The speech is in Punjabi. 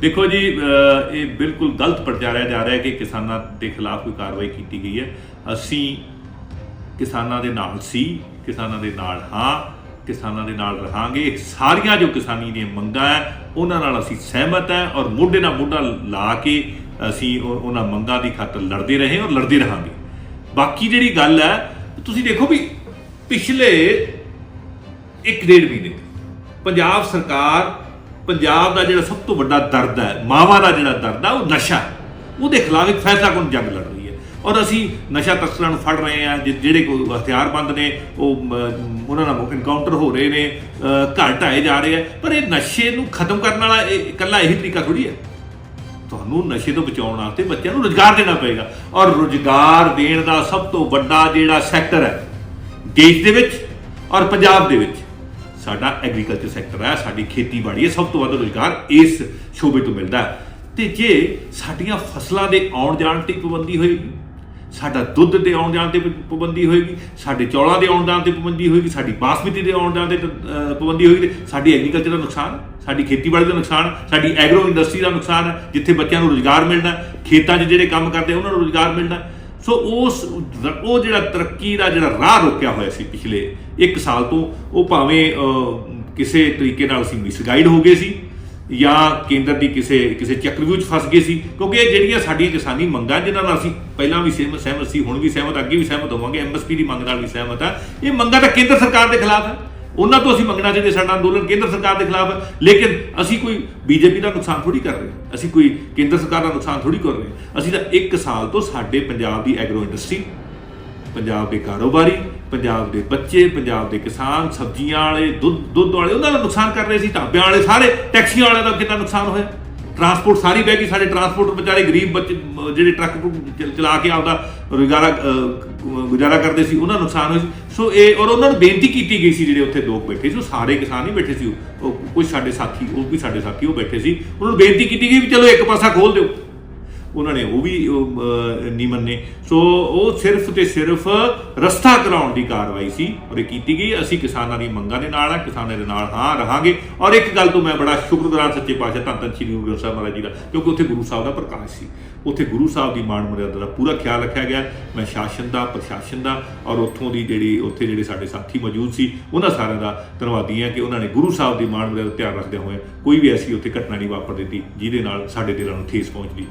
ਦੇਖੋ ਜੀ ਇਹ ਬਿਲਕੁਲ ਗਲਤ ਪ੍ਰਚਾਰਿਆ ਜਾ ਰਿਹਾ ਹੈ ਕਿ ਕਿਸਾਨਾਂ ਦੇ ਖਿਲਾਫ ਕੋਈ ਕਾਰਵਾਈ ਕੀਤੀ ਗਈ ਹੈ। ਅਸੀਂ ਕਿਸਾਨਾਂ ਦੇ ਨਾਲ ਸੀ, ਕਿਸਾਨਾਂ ਦੇ ਨਾਲ ਹਾਂ, ਕਿਸਾਨਾਂ ਦੇ ਨਾਲ ਰਹਾਂਗੇ। ਸਾਰੀਆਂ ਜੋ ਕਿਸਾਨੀ ਦੀਆਂ ਮੰਗਾਂ ਹੈ, ਉਹਨਾਂ ਨਾਲ ਅਸੀਂ ਸਹਿਮਤ ਹੈ ਔਰ ਮੋਢੇ ਨਾਲ ਮੋਢਾ ਲਾ ਕੇ ਅਸੀਂ ਉਹ- ਉਹਨਾਂ ਮੰਗਾਂ ਦੀ ਖਾਤਰ ਲੜਦੇ ਰਹੇ ਔਰ ਲੜਦੇ ਰਹਾਂਗੇ। ਬਾਕੀ ਜਿਹੜੀ ਗੱਲ ਹੈ, ਤੁਸੀਂ ਦੇਖੋ ਵੀ ਪਿਛਲੇ ਇੱਕ ਡੇਢ ਮਹੀਨੇ ਪੰਜਾਬ ਸਰਕਾਰ ਪੰਜਾਬ ਦਾ ਜਿਹੜਾ ਸਭ ਤੋਂ ਵੱਡਾ ਦਰਦ ਹੈ, ਮਾਵਾਂ ਦਾ ਜਿਹੜਾ ਦਰਦ ਹੈ, ਉਹ ਨਸ਼ਾ ਉਹਦੇ ਖਿਲਾਫ ਇੱਕ ਫੈਸਲਾਕੁਨ ਜੰਗ ਲੜ ਰਹੀ ਹੈ। ਔਰ ਅਸੀਂ ਨਸ਼ਾ ਤਸਕਰਾਂ ਨੂੰ ਫੜ ਰਹੇ ਹਾਂ, ਜਿ- ਜਿਹੜੇ ਕੋਈ ਹਥਿਆਰਬੰਦ ਨੇ, ਉਹ ਉਹਨਾਂ ਨਾਲ ਇਨਕਾਊਂਟਰ ਹੋ ਰਹੇ ਨੇ ਘਰ ਢਾਏ ਜਾ ਰਹੇ ਆ ਪਰ ਇਹ ਨਸ਼ੇ ਨੂੰ ਖਤਮ ਕਰਨ ਵਾਲਾ ਇਹ ਇਕੱਲਾ ਇਹੀ ਤਰੀਕਾ ਥੋੜੀ ਹੈ। ਤੁਹਾਨੂੰ ਨਸ਼ੇ ਤੋਂ ਬਚਾਉਣ ਵਾਸਤੇ ਬੱਚਿਆਂ ਨੂੰ ਰੋਜ਼ਗਾਰ ਦੇਣਾ ਪਏਗਾ। ਔਰ ਰੋਜ਼ਗਾਰ ਦੇਣ ਦਾ ਸਭ ਤੋਂ ਵੱਡਾ ਜਿਹੜਾ ਸੈਕਟਰ ਹੈ, ਦੇਸ਼ ਦੇ ਵਿੱਚ ਔਰ ਪੰਜਾਬ ਦੇ ਵਿੱਚ। ਸਾਡਾ ਐਗਰੀਕਲਚਰ ਸੈਕਟਰ ਹੈ, ਸਾਡੀ ਖੇਤੀਬਾੜੀ ਹੈ, ਸਭ ਤੋਂ ਵੱਧ ਰੋਜ਼ਗਾਰ ਇਸ ਸ਼ੋਬੇ ਤੋਂ ਮਿਲਦਾ ਹੈ। ਤੇ ਜੇ ਸਾਡੀਆਂ ਫਸਲਾਂ ਦੇ ਆਉਣ ਜਾਣ ਤੇ ਪਾਬੰਦੀ ਹੋਏਗੀ, ਸਾਡਾ ਦੁੱਧ ਦੇ ਆਉਣ ਜਾਣ ਤੇ ਪਾਬੰਦੀ ਹੋਏਗੀ, ਸਾਡੇ ਚੌਲਾਂ ਦੇ ਆਉਣ ਜਾਣ ਤੇ ਪਾਬੰਦੀ ਹੋਏਗੀ, ਸਾਡੀ ਬਾਸਮਤੀ ਦੇ ਆਉਣ ਜਾਣ ਤੇ ਪਾਬੰਦੀ ਹੋਏਗੀ ਸਾਡੀ ਐਗਰੀਕਲਚਰ ਦਾ ਨੁਕਸਾਨ, ਸਾਡੀ ਖੇਤੀਬਾੜੀ ਦਾ ਨੁਕਸਾਨ, ਸਾਡੀ ਐਗਰੋ ਇੰਡਸਟਰੀ ਦਾ ਨੁਕਸਾਨ ਹੈ, ਜਿੱਥੇ ਬੱਚਿਆਂ ਨੂੰ ਰੋਜ਼ਗਾਰ ਮਿਲਣਾ ਖੇਤਾਂ 'ਚ ਜਿਹੜੇ ਕੰਮ ਕਰਦੇ ਉਹਨਾਂ ਨੂੰ ਰੋਜ਼ਗਾਰ ਮਿਲਣਾ ਸੋ ਉਸ ਉਹ ਜਿਹੜਾ ਤਰੱਕੀ ਦਾ ਜਿਹੜਾ ਰਾਹ ਰੋਕਿਆ ਹੋਇਆ ਸੀ ਪਿਛਲੇ 1 ਸਾਲ ਤੋਂ, ਉਹ ਭਾਵੇਂ ਕਿਸੇ ਤਰੀਕੇ ਨਾਲ ਅਸੀਂ ਮਿਸਗਾਈਡ ਹੋ ਗਏ ਸੀ ਜਾਂ ਕੇਂਦਰ ਦੀ ਕਿਸੇ ਕਿਸੇ ਚੱਕਰਵਿਊਹ 'ਚ ਫਸ ਗਏ ਸੀ, ਕਿਉਂਕਿ ਇਹ ਜਿਹੜੀਆਂ ਸਾਡੀਆਂ ਕਿਸਾਨੀ ਮੰਗਾਂ ਜਿਨ੍ਹਾਂ ਨਾਲ ਅਸੀਂ ਪਹਿਲਾਂ ਵੀ ਸਹਿਮਤ ਸਹਿਮਤ ਸੀ, ਹੁਣ ਵੀ ਸਹਿਮਤ, ਅੱਗੇ ਵੀ ਸਹਿਮਤ ਹੋਵਾਂਗੇ ਐਮਐਸਪੀ ਦੀ ਮੰਗ ਨਾਲ ਵੀ ਸਹਿਮਤ ਆ, ਇਹ ਮੰਗਾਂ ਤਾਂ ਕੇਂਦਰ ਸਰਕਾਰ ਦੇ ਖਿਲਾਫ ਹੈ ਉਹਨਾਂ ਤੋਂ ਅਸੀਂ ਮੰਗਣਾ ਚਾਹੀਦੇ ਸਾਡਾ ਅੰਦੋਲਨ ਕੇਂਦਰ ਸਰਕਾਰ ਦੇ ਖਿਲਾਫ ਹੈ ਲੇਕਿਨ ਅਸੀਂ ਕੋਈ ਬੀਜੇਪੀ ਦਾ ਨੁਕਸਾਨ ਥੋੜੀ ਕਰ ਰਹੇ ਹਾਂ। ਅਸੀਂ ਕੋਈ ਕੇਂਦਰ ਸਰਕਾਰ ਦਾ ਨੁਕਸਾਨ ਥੋੜੀ ਕਰ ਰਹੇ ਹਾਂ। ਅਸੀਂ ਤਾਂ ਇੱਕ ਸਾਲ ਤੋਂ ਸਾਡੇ ਪੰਜਾਬ ਦੀ ਐਗਰੋ ਇੰਡਸਟਰੀ, ਪੰਜਾਬ ਦੇ ਕਾਰੋਬਾਰੀ, ਪੰਜਾਬ ਦੇ ਬੱਚੇ, ਪੰਜਾਬ ਦੇ ਕਿਸਾਨ, ਸਬਜ਼ੀਆਂ ਵਾਲੇ, ਦੁੱਧ ਦੁੱਧ ਵਾਲੇ, ਉਹਨਾਂ ਦਾ ਨੁਕਸਾਨ ਕਰ ਰਹੇ ਸੀ, ਢਾਬਿਆਂ ਵਾਲੇ ਸਾਰੇ, ਟੈਕਸੀਆਂ ਵਾਲਿਆਂ ਦਾ ਕਿੰਨਾ ਨੁਕਸਾਨ ਹੋਇਆ ਟਰਾਂਸਪੋਰਟ ਸਾਰੀ ਬਹਿ ਗਈ, ਸਾਡੇ ਟਰਾਂਸਪੋਰਟ ਵਿਚਾਰੇ ਗਰੀਬ ਬੱਚੇ ਜਿਹੜੇ ਟਰੱਕ ਚਲਾ ਕੇ ਆਪਦਾ ਰੋਜ਼ਗਾਰਾ ਗੁਜ਼ਾਰਾ ਕਰਦੇ ਸੀ, ਉਹਨਾਂ ਦਾ ਨੁਕਸਾਨ ਹੋਇਆ ਸੀ। ਸੋ ਇਹ, ਔਰ ਉਹਨਾਂ ਨੂੰ ਬੇਨਤੀ ਕੀਤੀ ਗਈ ਸੀ, ਜਿਹੜੇ ਉੱਥੇ ਲੋਕ ਬੈਠੇ ਸੀ, ਉਹ ਸਾਰੇ ਕਿਸਾਨ ਨਹੀਂ ਬੈਠੇ ਸੀ, ਉਹ ਕੁਝ ਸਾਡੇ ਸਾਥੀ, ਉਹ ਵੀ ਸਾਡੇ ਸਾਥੀ, ਉਹ ਬੈਠੇ ਸੀ। ਉਹਨਾਂ ਨੂੰ ਬੇਨਤੀ ਕੀਤੀ ਗਈ ਵੀ ਚਲੋ ਇੱਕ ਪਾਸਾ ਖੋਲ ਦਿਓ। ਉਹਨਾਂ ਨੇ ਉਹ ਵੀ ਨਹੀਂ ਮੰਨੇ। ਸੋ ਉਹ ਸਿਰਫ ਤੇ ਸਿਰਫ ਰਸਤਾ ਕਰਾਉਣ ਦੀ ਕਾਰਵਾਈ ਸੀ ਔਰ ਇਹ ਕੀਤੀ ਗਈ। ਅਸੀਂ ਕਿਸਾਨਾਂ ਦੀ ਮੰਗਾਂ ਦੇ ਨਾਲ ਆ ਕਿਸਾਨਾਂ ਦੇ ਨਾਲ ਹਾਂ ਰਹਾਂਗੇ। ਔਰ ਇੱਕ ਗੱਲ ਤੋਂ ਮੈਂ ਬੜਾ ਸ਼ੁਕਰਗੁਜ਼ਾਰ ਸੱਚੇ ਪਾਤਸ਼ਾਹ ਧੰਨ ਧੰਨ ਸ੍ਰੀ ਗੁਰੂ ਗ੍ਰੰਥ ਸਾਹਿਬ ਮਹਾਰਾਜ ਜੀ ਦਾ, ਕਿਉਂਕਿ ਉੱਥੇ ਗੁਰੂ ਸਾਹਿਬ ਦਾ ਪ੍ਰਕਾਸ਼ ਸੀ। ਉੱਥੇ ਗੁਰੂ ਸਾਹਿਬ ਦੀ ਮਾਣ ਮਰਿਆਦਾ ਦਾ ਪੂਰਾ ਖਿਆਲ ਰੱਖਿਆ ਗਿਆ। ਮੈਂ ਸ਼ਾਸਨ ਦਾ, ਪ੍ਰਸ਼ਾਸਨ ਦਾ ਔਰ ਉੱਥੋਂ ਦੀ ਜਿਹੜੀ, ਉੱਥੇ ਜਿਹੜੇ ਸਾਡੇ ਸਾਥੀ ਮੌਜੂਦ ਸੀ, ਉਹਨਾਂ ਸਾਰਿਆਂ ਦਾ ਧੰਨਵਾਦੀ ਹਾਂ ਕਿ ਉਹਨਾਂ ਨੇ ਗੁਰੂ ਸਾਹਿਬ ਦੀ ਮਾਣ ਮਰਿਆਦਾ ਧਿਆਨ ਰੱਖਦੇ ਹੋਏ ਕੋਈ ਵੀ ਐਸੀ ਉੱਥੇ ਘਟਨਾ ਨਹੀਂ ਵਾਪਰ ਦਿੱਤੀ, ਜਿਹਦੇ ਨਾਲ ਸਾਡੇ ਦਿਲਾਂ ਨੂੰ ਠੇਸ ਪਹੁੰਚਦੀ।